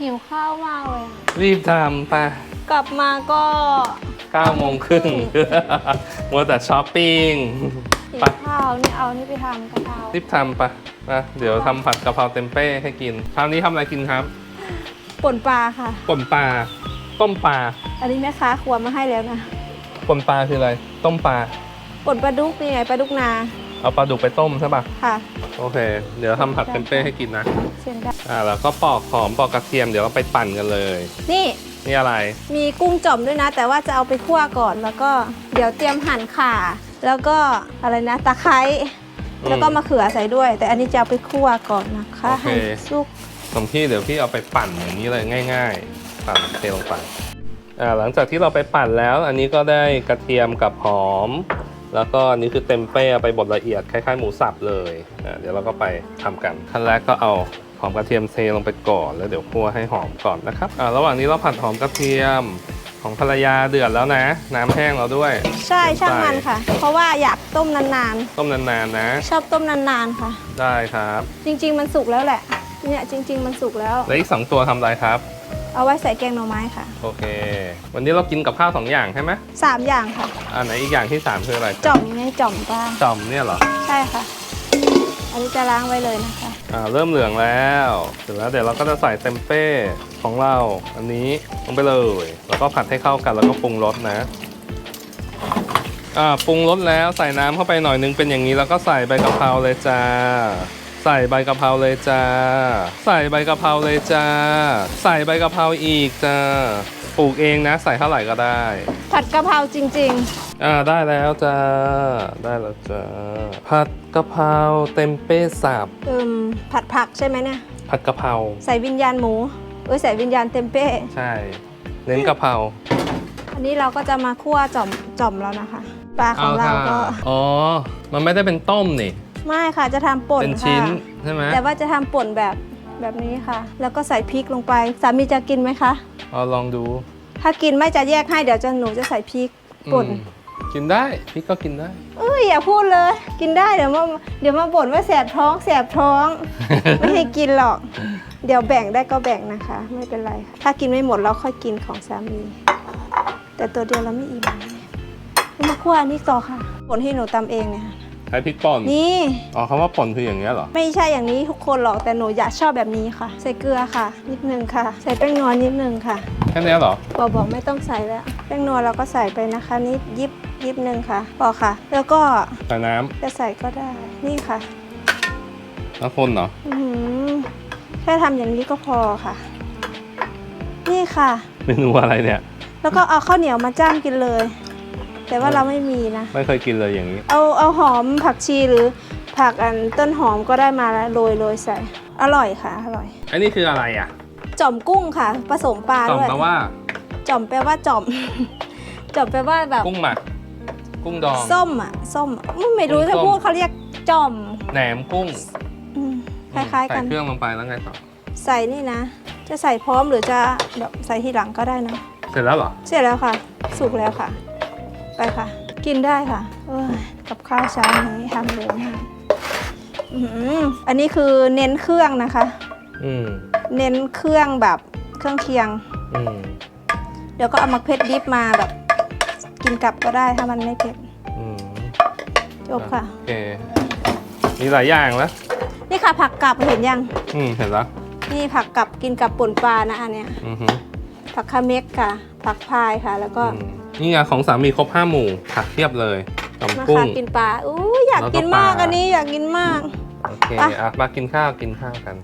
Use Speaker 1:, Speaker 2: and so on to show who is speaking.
Speaker 1: หิวข้าวมากเลยอะ
Speaker 2: รีบทำไป
Speaker 1: กลับมาก็
Speaker 2: 9โมงครึ่งมัวแต่ช้อปปิ้ง
Speaker 1: หิว
Speaker 2: ไป
Speaker 1: ข้าวนี่เอานี่ไปทำกะเพรา
Speaker 2: รีบทำไปนะเดี๋ยวทำผัดกะเพราเต็มเป้ให้กินคราวนี้ทำอะไรกินครับ
Speaker 1: ป่นปลาค่ะ
Speaker 2: ป่นปลา ต้มปลา
Speaker 1: อันนี้แม่ค้าครัวมาให้แล้วนะ
Speaker 2: ป่นปลาคืออะไร ต้มปลา
Speaker 1: ป่นปลาดุกนี่ไงปลาดุกนา
Speaker 2: เอาปลาดุกไปต้มใช่ปะ
Speaker 1: ค่ะ
Speaker 2: โอเค เดี๋ยวทำผัดเต็มเป้ให้กินนะ
Speaker 1: เชียนได้
Speaker 2: อ่าแล้วก็ปอกหอมปอกกระเทียมเดี๋ยวเราไปปั่นกันเลย
Speaker 1: นี่
Speaker 2: นี่อะไร
Speaker 1: มีกุ้งจ่อมด้วยนะ แต่ว่าจะเอาไปคั่วก่อนแล้วก็เดี๋ยวเตรียมหั่นข่า แล้วก็อะไรนะตะไคร้
Speaker 2: อืม
Speaker 1: แล้วก็มะเขือใส่ด้วย แต่อันนี้จะเอาไปคั่วก่อนนะคะ
Speaker 2: โอเค
Speaker 1: ให้สุก
Speaker 2: สมพี่เดี๋ยวพี่เอาไปปั่นอย่างนี้เลยง่าย ๆ ปั่นเทลงไปอ่าหลังจากที่เราไปปั่นแล้ว อันนี้ก็ได้กระเทียมกับหอม แล้วก็อันนี้คือเต็มเป้เอาไปบดละเอียดคล้ายๆ หมูสับเลยอ่าเดี๋ยวเราก็ไปทำกันขั้นแรกก็เอาห อมกระเทียมเทลงไปก่อน แล้วเดี๋ยวคั่วให้หอมก่อนนะครับอ่าระหว่างนี้เราผัดหอมกระเทียมของภรรยาเดือดแล้วนะ น้ำแห้งแล้วด้วย
Speaker 1: ใช่ช่างมันค่ะ เพราะว่าอยากต้มนาน
Speaker 2: ต้มนานๆนะ
Speaker 1: ๆ ชอบต้มนานๆค่ะ
Speaker 2: ได้ครับ
Speaker 1: จริง ๆ มันสุกแล้วแหละ เนี่ยจริง ๆ มันสุกแล้ว
Speaker 2: แล้วอีกสองตัวทำอะไรครับ
Speaker 1: เอาไว้ใส่แกงหน่อไม้ค่ะ
Speaker 2: โอเค วันนี้เรากินกับข้าวสองอย่างใช่ไหม
Speaker 1: สามอย่างค่ะ
Speaker 2: อันไหนอีกอย่างที่สามคืออะไร
Speaker 1: จ่อมไงจ่อมปลา
Speaker 2: จอมเนี่ยเหรอ
Speaker 1: ใช่ค่ะ อันนี้จะล้างไว้เลยนะคะ
Speaker 2: อ่าเริ่มเหลืองแล้วเสร็จแล้วเดี๋ยวเราก็จะใส่เต็มเป้ของเรา อันนี้ลงไปเลย แล้วก็ผัดให้เข้ากันแล้วก็ปรุงรสนะอ่าปรุงรสแล้วใส่น้ำเข้าไปหน่อยนึงเป็นอย่างนี้แล้วก็ใส่ใบกะเพราเลยจ้า ใส่ใบกะเพราเลยจ้า ใส่ใบกะเพราเลยจ้า ใส่ใบกะเพราอีกจ้า ปลูกเองนะใส่เท่าไหร่ก็ได้
Speaker 1: ผัดกะเพราจริง
Speaker 2: อ่าได้แล้วจ้าได้แล้วจ้าผัดกะเพราเต็มเป้สับ
Speaker 1: ๆ เอิมผัดผักใช่ไหมเนี่ย
Speaker 2: ผัดกะเพรา
Speaker 1: ใส่วิญญาณหมูเอ้ยใส่วิญญาณเต็มเป้
Speaker 2: ใช่ เน้นกะเพรา
Speaker 1: อันนี้เราก็จะมาคั่วจ่อมจ่อมแล้วนะคะ ปลาของเราก็
Speaker 2: อ๋อ มันไม่ได้เป็นต้มนี่
Speaker 1: ไม่ค่ะจะทำป่น
Speaker 2: เป็น
Speaker 1: ค่ะ
Speaker 2: ชิ้นใช่ไหม
Speaker 1: แต่ว่าจะทำป่นแบบแบบนี้ค่ะ แล้วก็ใส่พริกลงไป สามีจะกินไหมคะ
Speaker 2: เอาลองดู
Speaker 1: ถ้ากินไม่จะแยกให้เดี๋ยวจะหนูจะใส่พริกป่น
Speaker 2: อืมกินได้พริกก็กินได้
Speaker 1: เอ้ยอย่าพูดเลย กินได้เดี๋ยวมาเดี๋ยวมาบ่นว่าแสบท้องแสบท้อง ไม่ให้กินหรอก เดี๋ยวแบ่งได้ก็แบ่งนะคะ ไม่เป็นไรค่ะถ้ากินไม่หมดเราค่อยกินของสามี แต่ตัวเดียวเราไม่อิ่มมาคั่วอันนี้ต่อค่ะป่นที่หนูตำเองเนี่ยค่ะ
Speaker 2: ใช้พริกป่น
Speaker 1: นี่
Speaker 2: อ๋อคำว่าป่นคืออย่างเงี้ยเหรอ
Speaker 1: ไม่ใช่อย่างนี้ทุกคนหรอกแต่หนูอยากชอบแบบนี้ค่ะ ใส่เกลือค่ะ นิดนึงค่ะ ใส่แป้งนวลนิดนึงค่ะ
Speaker 2: แค่เนี้ยเหรอ
Speaker 1: บอกบอกไม่ต้องใส่แล้ว แป้งนวลเราก็ใส่ไปนะคะนิดยิบยิบนึงค่ะพอค่ะ แล้วก็
Speaker 2: ใส่น้ำ
Speaker 1: จะใส่ก็ได้นี่ค่ะ
Speaker 2: แล้วคนเหรอ
Speaker 1: อื้อหือแค่ทำอย่างนี้ก็พอค่ะ นี่ค่ะ
Speaker 2: เมนูอะไรเนี่ย
Speaker 1: แล้วก็เอาข้าวเหนียวมาจ้ำกินเลย แต่ว่าเราไม่มีนะ
Speaker 2: ไม่เคยกินเลยอย่างนี้
Speaker 1: เอาเอาหอมผักชีหรือผักอันต้นหอมก็ได้มาแล้วโรยโรยใส่ อร่อยค่ะ อร่อย
Speaker 2: อันนี้คืออะไรอะ
Speaker 1: จ่อมกุ้งค่ะ ผสมปลา
Speaker 2: ต่อม
Speaker 1: ด้วย
Speaker 2: แปลว่า
Speaker 1: จ่อมแปลว่าจ่อมจ่อมแปลว่าแบบ
Speaker 2: กุ้งหมักกุ้งดอง
Speaker 1: ส้มอะส้มอะอืมไม่รู้
Speaker 2: กุ้งส้
Speaker 1: จะ
Speaker 2: ม
Speaker 1: พูดเขาเรียกจ่อม
Speaker 2: แหนมกุ้ง
Speaker 1: อืมคล้ายๆกัน
Speaker 2: ใส่เครื่องลงไปแล้วไงต่อ
Speaker 1: ใส่นี่นะ จะใส่พร้อมหรือจะแบบใส่ทีหลังก็ได้นะ
Speaker 2: เสร็จแล้วเหรอ
Speaker 1: เสร็จแล้วค่ะ สุกแล้วค่ะ ไปค่ะ กินได้ค่ะเอ้ยกับข้าวเช้านี้ทำเร็วมากอื้อหืออันนี้คือเน้นเครื่องนะคะ
Speaker 2: อืม
Speaker 1: เน้นเครื่องแบบเครื่องเคียง
Speaker 2: อืม
Speaker 1: เดี๋ยวก็เอามาเพชรดิบมาแบบ กินกับก็ได้ถ้ามันไม่เผ็ด
Speaker 2: อืม
Speaker 1: จบค่ะ
Speaker 2: โอเคมีหลายอย่างแล้ว
Speaker 1: นี่ค่ะผักกับเห็นยัง
Speaker 2: อืมเห็นแล้ว
Speaker 1: นี่ผักกับกินกับป่นปลานะอันเนี้ย
Speaker 2: อือฮึ
Speaker 1: ผักคาเมกค่ะ ผักพายค่ะ แล้วก็
Speaker 2: อืม นี่ไงของสามีครบห้าหมู่ผักเทียบเลยตำ
Speaker 1: มา
Speaker 2: กุ้
Speaker 1: ค่ะ
Speaker 2: ง
Speaker 1: กินปลาอู้ยอยาก
Speaker 2: แล้วก็
Speaker 1: กินมาก
Speaker 2: ปลา
Speaker 1: อันนี้อยากกินมาก
Speaker 2: โอเค
Speaker 1: ไป
Speaker 2: อะมากินข้าวกินข้าวกัน